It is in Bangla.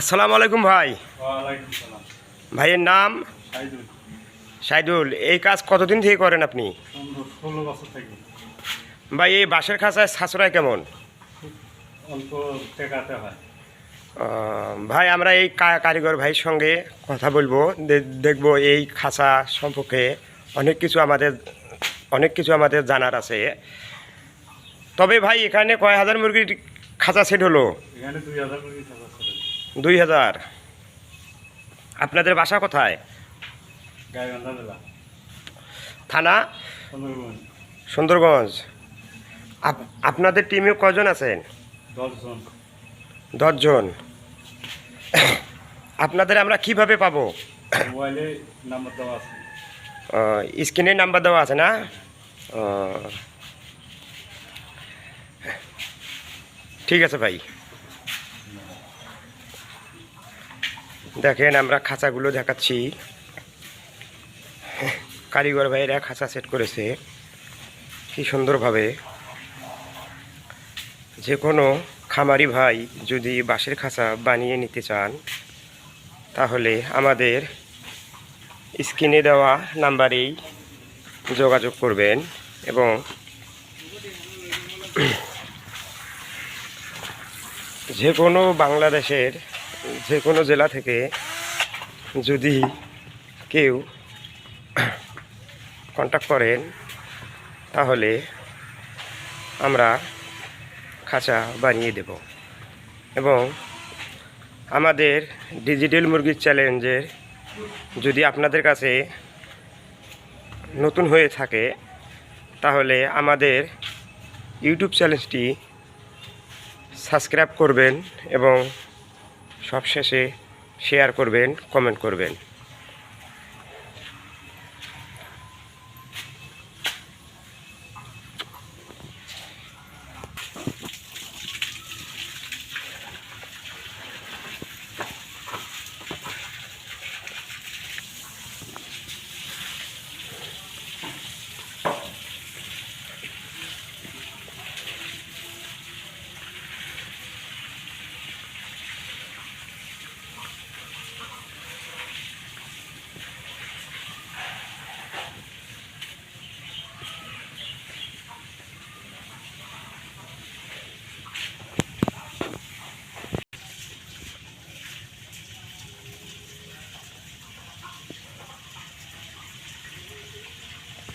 আসসালামু আলাইকুম ভাই। ভাইয়ের নাম? সাইদুল। এই কাজ কতদিন থেকে করেন আপনি? ভাই এই বাঁশের খাঁচায় সাশ্রয় কেমন? ভাই আমরা এই কারিগর ভাইয়ের সঙ্গে কথা বলব। দেখব এই খাঁচা সম্পর্কে অনেক কিছু আমাদের অনেক কিছু আমাদের জানার আছে। তবে ভাই এখানে কয় হাজার মুরগির খাঁচা সেট হলো? এখানে দুই হাজার দুই হাজার। আপনাদের বাসা কোথায়? থানা? সুন্দরগঞ্জ। আপ- আপনাদের টিমে কজন আছেন? দশজন। আপনাদের আমরা কীভাবে পাবো? স্ক্রিনে নাম্বার দেওয়া আছে না? ঠিক আছে ভাই। দেখেন আমরা খাঁচাগুলো দেখাচ্ছি। কারিগর ভাইয়েরা খাঁচা সেট করেছে। কি সুন্দরভাবে। যে কোনো খামারি ভাই যদি বাঁশের খাঁচা বানিয়ে নিতে চান, তাহলে আমাদের স্ক্রিনে দেওয়া নাম্বারেই যোগাযোগ করবেন এবং যে কোনো বাংলাদেশের যে কোনো জেলা থেকে যদি কেউ কন্ট্যাক্ট করেন, তাহলে আমরা খাঁচা বানিয়ে দেব। এবং আমাদের ডিজিটাল মুরগির চ্যালেঞ্জের যদি আপনাদের কাছে নতুন হয়ে থাকে, তাহলে আমাদের ইউটিউব চ্যানেলটি সাবস্ক্রাইব করবেন এবং সবশেষে শেয়ার করবেন কমেন্ট করবেন।